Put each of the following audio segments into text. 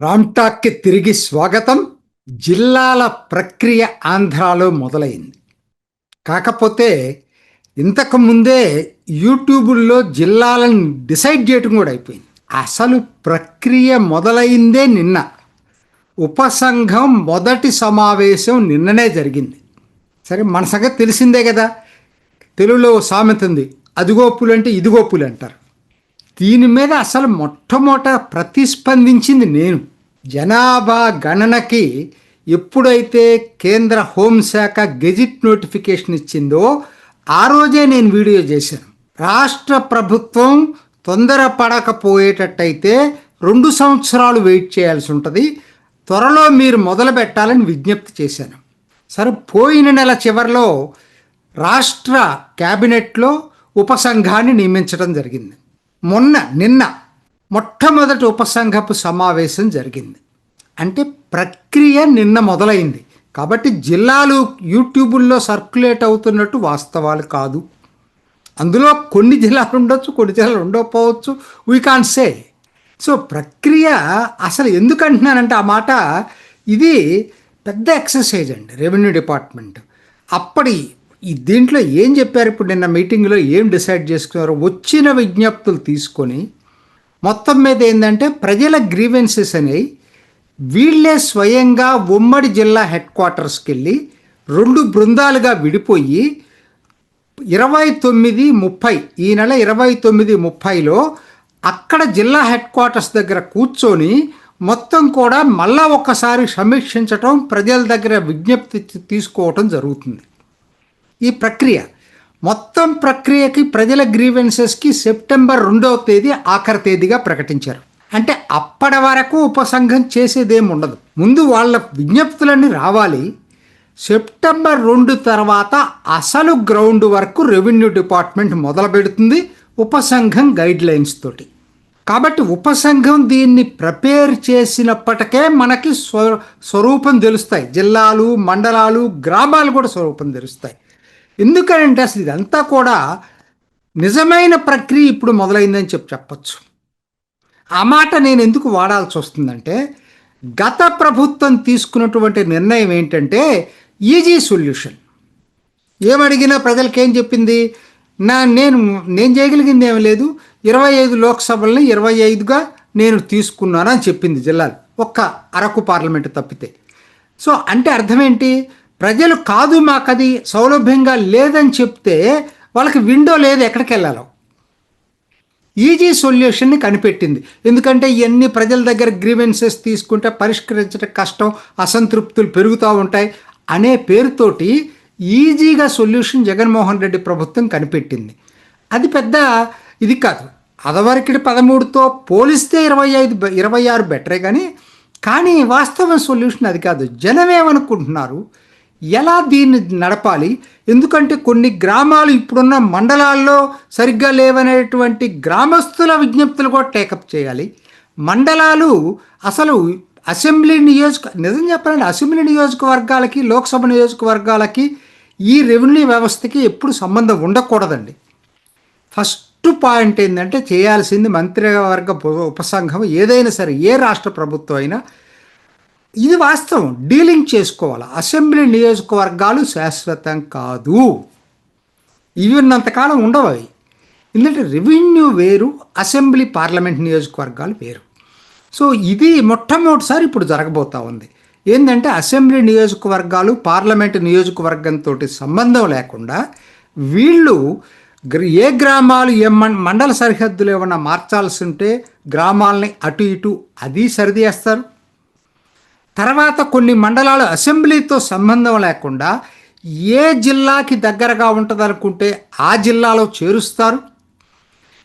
రామ్టాక్కి తిరిగి స్వాగతం జిల్లాల ప్రక్రియ ఆంధ్రాలో మొదలైంది. కాకపోతే ఇంతకు ముందే యూట్యూబుల్లో జిల్లాలను డిసైడ్ చేయటం కూడా అయిపోయింది. అసలు ప్రక్రియ మొదలైందే నిన్న. ఉపసంఘం మొదటి సమావేశం నిన్ననే జరిగింది. సరే మన సంగతి తెలిసిందే కదా. తెలుగులో సామెత ఉంది. అదిగోపులు అంటే ఇదిగోపులు అంటారు దీని మీద అసలు మొట్టమొదట ప్రతిస్పందించింది నేను. జనాభా గణనకి ఎప్పుడైతే కేంద్ర హోంశాఖ గెజిట్ నోటిఫికేషన్ ఇచ్చిందో ఆ రోజే నేను వీడియో చేశాను. రాష్ట్ర ప్రభుత్వం తొందరపడకపోయేటట్టయితే రెండు సంవత్సరాలు వెయిట్ చేయాల్సి ఉంటుంది. త్వరలో మీరు మొదలు పెట్టాలని విజ్ఞప్తి చేశాను. సరే పోయిన నెల చివరిలో రాష్ట్ర క్యాబినెట్లో ఉపసంఘాన్ని నియమించడం జరిగింది. మొన్న నిన్న మొట్టమొదటి ఉపసంఘపు సమావేశం జరిగింది. అంటే ప్రక్రియ నిన్న మొదలైంది. కాబట్టి జిల్లాలు యూట్యూబుల్లో సర్క్యులేట్ అవుతున్నట్టు వాస్తవాలు కాదు. అందులో కొన్ని జిల్లాలు ఉండొచ్చు కొన్ని జిల్లాలు ఉండకపోవచ్చు వీ కాన్ సే సో ప్రక్రియ అసలు ఎందుకు అంటున్నానంటే ఆ మాట ఇది పెద్ద ఎక్సర్సైజ్ అండి రెవెన్యూ డిపార్ట్మెంట్ అప్పటి ఈ దీంట్లో ఏం చెప్పారు? ఇప్పుడు నిన్న మీటింగ్లో ఏం డిసైడ్ చేసుకున్నారు? వచ్చిన విజ్ఞప్తులు తీసుకొని మొత్తం మీద ఏంటంటే ప్రజల గ్రీవెన్సెస్ అనేవి వీళ్ళే స్వయంగా ఉమ్మడి జిల్లా హెడ్ క్వార్టర్స్కి వెళ్ళి రెండు బృందాలుగా విడిపోయి ఇరవై తొమ్మిది ముప్పై ఈ నెల ఇరవై తొమ్మిది ముప్పైలో అక్కడ జిల్లా హెడ్ క్వార్టర్స్ దగ్గర కూర్చొని మొత్తం కూడా మళ్ళా ఒక్కసారి సమీక్షించటం ప్రజల దగ్గర విజ్ఞప్తి తీసుకోవటం జరుగుతుంది. ఈ ప్రక్రియ. మొత్తం ప్రక్రియకి ప్రజల గ్రీవెన్సెస్కి సెప్టెంబర్ రెండవ తేదీ ఆఖరి తేదీగా ప్రకటించారు. అంటే అప్పటి వరకు ఉపసంఘం చేసేదేం ఉండదు. ముందు వాళ్ళ విజ్ఞప్తులన్నీ రావాలి. సెప్టెంబర్ రెండు తర్వాత అసలు గ్రౌండ్ వరకు రెవెన్యూ డిపార్ట్మెంట్ మొదలు పెడుతుంది ఉపసంఘం గైడ్ లైన్స్ తోటి. కాబట్టి ఉపసంఘం దీన్ని ప్రిపేర్ చేసినప్పటికే మనకి స్వ స్వరూపం తెలుస్తాయి. జిల్లాలు మండలాలు గ్రామాలు కూడా స్వరూపం తెలుస్తాయి. ఎందుకంటే అసలు ఇదంతా కూడా నిజమైన ప్రక్రియ ఇప్పుడు మొదలైందని చెప్పి చెప్పచ్చు. ఆ మాట నేను ఎందుకు వాడాల్సి వస్తుందంటే గత ప్రభుత్వం తీసుకున్నటువంటి నిర్ణయం ఏంటంటే ఈజీ సొల్యూషన్. ఏమడిగినా ప్రజలకు ఏం చెప్పింది? నా నేను నేను చేయగలిగింది ఏమి లేదు. ఇరవై ఐదు లోక్సభల్ని ఇరవై ఐదుగా నేను తీసుకున్నాను అని చెప్పింది జిల్లాలు. ఒక్క అరకు పార్లమెంటు తప్పితే. సో అంటే అర్థం ఏంటి? ప్రజలు కాదు మాకది సౌలభ్యంగా లేదని చెప్తే వాళ్ళకి విండో లేదు ఎక్కడికి వెళ్ళాలో? ఈజీ సొల్యూషన్ని కనిపెట్టింది. ఎందుకంటే ఇవన్నీ ప్రజల దగ్గర గ్రీవెన్సెస్ తీసుకుంటే పరిష్కరించడం కష్టం అసంతృప్తులు పెరుగుతూ ఉంటాయి అనే పేరుతోటి ఈజీగా సొల్యూషన్ జగన్మోహన్ రెడ్డి ప్రభుత్వం కనిపెట్టింది. అది పెద్ద ఇది కాదు. అదవరకిడి పదమూడుతో పోలిస్తే ఇరవై ఐదు ఇరవై ఆరు బెటరే కానీ కానీ వాస్తవం సొల్యూషన్ అది కాదు. జనం ఏమనుకుంటున్నారు ఎలా దీన్ని నడపాలి? ఎందుకంటే కొన్ని గ్రామాలు ఇప్పుడున్న మండలాల్లో సరిగ్గా లేవనేటువంటి గ్రామస్తుల విజ్ఞప్తులు కూడా టేకప్ చేయాలి. మండలాలు అసలు అసెంబ్లీ నియోజక నిజం చెప్పాలంటే అసెంబ్లీ నియోజకవర్గాలకి లోక్సభ నియోజకవర్గాలకి ఈ రెవెన్యూ వ్యవస్థకి ఎప్పుడు సంబంధం ఉండకూడదండి. ఫస్ట్ పాయింట్ ఏంటంటే చేయాల్సింది మంత్రివర్గ ఉపసంఘం ఏదైనా సరే ఏ రాష్ట్ర ప్రభుత్వం అయినా ఇది వాస్తవం. డీలింగ్ చేసుకోవాలి? అసెంబ్లీ నియోజకవర్గాలు శాశ్వతం కాదు. ఇవి ఉన్నంతకాలం ఉండవు అవి. ఎందుకంటే రెవెన్యూ వేరు అసెంబ్లీ పార్లమెంట్ నియోజకవర్గాలు వేరు. సో ఇది మొట్టమొదటిసారి ఇప్పుడు జరగబోతా ఉంది. ఏంటంటే అసెంబ్లీ నియోజకవర్గాలు పార్లమెంటు నియోజకవర్గంతో సంబంధం లేకుండా వీళ్ళు ఏ గ్రామాలు ఏ మండల సరిహద్దులు ఏమన్నా మార్చాల్సి ఉంటే గ్రామాలని అటు ఇటు అది సరిదేస్తారు. తర్వాత కొన్ని మండలాలు అసెంబ్లీతో సంబంధం లేకుండా ఏ జిల్లాకి దగ్గరగా ఉంటుందనుకుంటే ఆ జిల్లాలో చేరుస్తారు.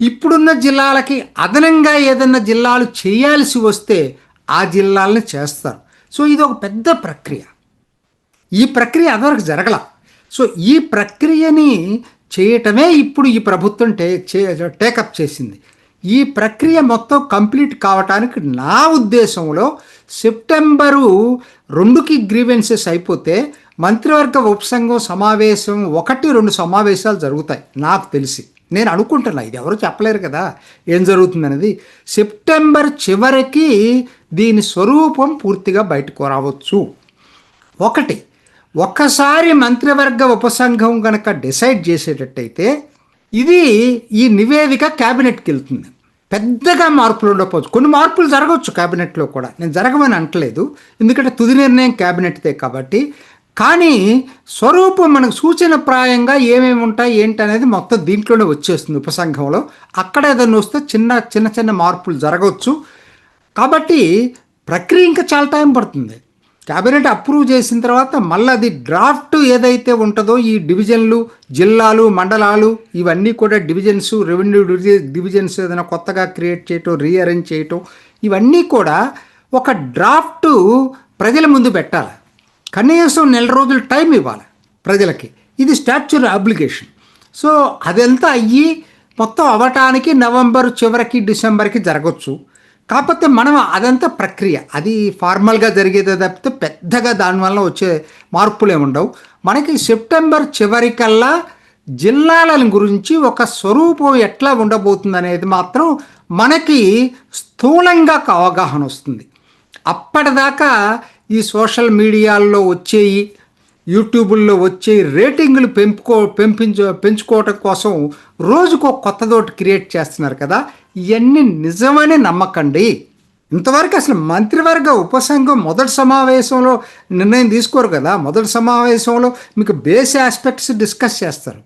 ఇప్పుడున్న జిల్లాలకి అదనంగా ఏదైనా జిల్లాలు చేయాల్సి వస్తే ఆ జిల్లాలని చేస్తారు. సో ఇది ఒక పెద్ద ప్రక్రియ. ఈ ప్రక్రియ అదివరకు జరగల. సో ఈ ప్రక్రియని చేయటమే ఇప్పుడు ఈ ప్రభుత్వం టే టేకప్ చేసింది. ఈ ప్రక్రియ మొత్తం కంప్లీట్ కావటానికి నా ఉద్దేశంలో సెప్టెంబరు రెండుకి గ్రీవెన్సెస్ అయిపోతే మంత్రివర్గ ఉపసంఘం సమావేశం ఒకటి రెండు సమావేశాలు జరుగుతాయి. నాకు తెలిసి. నేను అనుకుంటున్నా. ఇది ఎవరు చెప్పలేరు కదా. ఏం జరుగుతుందనేది. సెప్టెంబర్ చివరికి దీని స్వరూపం పూర్తిగా బయటకు రావచ్చు. ఒకటి ఒక్కసారి మంత్రివర్గ ఉపసంఘం కనుక డిసైడ్ చేసేటట్టయితే ఇది ఈ నివేదిక క్యాబినెట్కి వెళ్తుంది పెద్దగా మార్పులు ఉండకపోవచ్చు. కొన్ని మార్పులు జరగవచ్చు క్యాబినెట్లో కూడా. నేను జరగమని అంటలేదు ఎందుకంటే తుది నిర్ణయం క్యాబినెట్దే కాబట్టి. కానీ స్వరూపం మనకు సూచనప్రాయంగా ఏమేమి ఉంటాయి ఏంటి అనేది మొత్తం దీంట్లోనే వచ్చేస్తుంది ఉపసంఘంలో. అక్కడ ఏదైనా వస్తే చిన్న చిన్న చిన్న మార్పులు జరగవచ్చు. కాబట్టి ప్రక్రియ ఇంకా చాలా టైం పడుతుంది. క్యాబినెట్ అప్రూవ్ చేసిన తర్వాత మళ్ళీ అది డ్రాఫ్ట్ ఏదైతే ఉంటుందో ఈ డివిజన్లు జిల్లాలు మండలాలు ఇవన్నీ కూడా డివిజన్స్ రెవెన్యూ డివిజన్స్ ఏదైనా కొత్తగా క్రియేట్ చేయటం రీఅరేంజ్ చేయటం ఇవన్నీ కూడా ఒక డ్రాఫ్ట్ ప్రజల ముందు పెట్టాలి. కనీసం నెల రోజులు టైం ఇవ్వాలి ప్రజలకి. ఇది స్టాచ్యూర్ అప్లికేషన్ సో అదంతా అయ్యి మొత్తం అవ్వటానికి నవంబర్ చివరికి డిసెంబర్కి జరగచ్చు. కాకపోతే మనం అదంతా ప్రక్రియ. అది ఫార్మల్గా జరిగేదే తప్పితే పెద్దగా దానివల్ల వచ్చే మార్పులు ఉండవు. మనకి సెప్టెంబర్ చివరికల్లా జిల్లాల గురించి ఒక స్వరూపం ఎట్లా ఉండబోతుంది అనేది మాత్రం మనకి స్థూలంగా అవగాహన వస్తుంది. అప్పటిదాకా ఈ సోషల్ మీడియాల్లో వచ్చేయి యూట్యూబుల్లో వచ్చే రేటింగ్లు పెంపుకో పెంపించ పెంచుకోవటం కోసం రోజుకో కొత్తదోటి క్రియేట్ చేస్తున్నారు కదా ఇవన్నీ నిజమని నమ్మకండి. ఇంతవరకు అసలు మంత్రివర్గ ఉపసంఘం మొదటి సమావేశంలో నిర్ణయం తీసుకోరు కదా మొదటి సమావేశంలో మీకు బేస్ ఆస్పెక్ట్స్ డిస్కస్ చేస్తారు.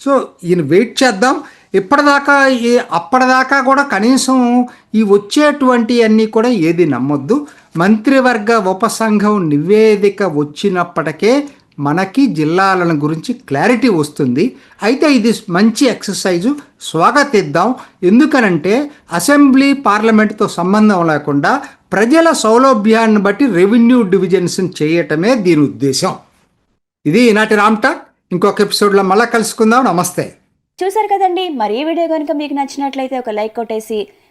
సో ఈయన వెయిట్ చేద్దాం. ఇప్పటిదాకా ఈ అప్పటిదాకా కూడా కనీసం ఈ వచ్చేటువంటి అన్నీ కూడా ఏది నమ్మొద్దు. మంత్రివర్గ ఉపసంఘం నివేదిక వచ్చినప్పటికే మనకి జిల్లాలను గురించి క్లారిటీ వస్తుంది. అయితే ఇది మంచి ఎక్సర్సైజు. స్వాగతిద్దాం. ఎందుకనంటే అసెంబ్లీ పార్లమెంట్తో సంబంధం లేకుండా ప్రజల సౌలభ్యాన్ని బట్టి రెవెన్యూ డివిజన్స్ చేయటమే దీని ఉద్దేశం. ఇది ఈనాటి రామ్టాక్ ఇంకొక ఎపిసోడ్లో మళ్ళీ కలుసుకుందాం. నమస్తే. చూసారు కదండి. మరి ఈ వీడియో కనుక మీకు నచ్చినట్లయితే ఒక లైక్ కొట్టేసి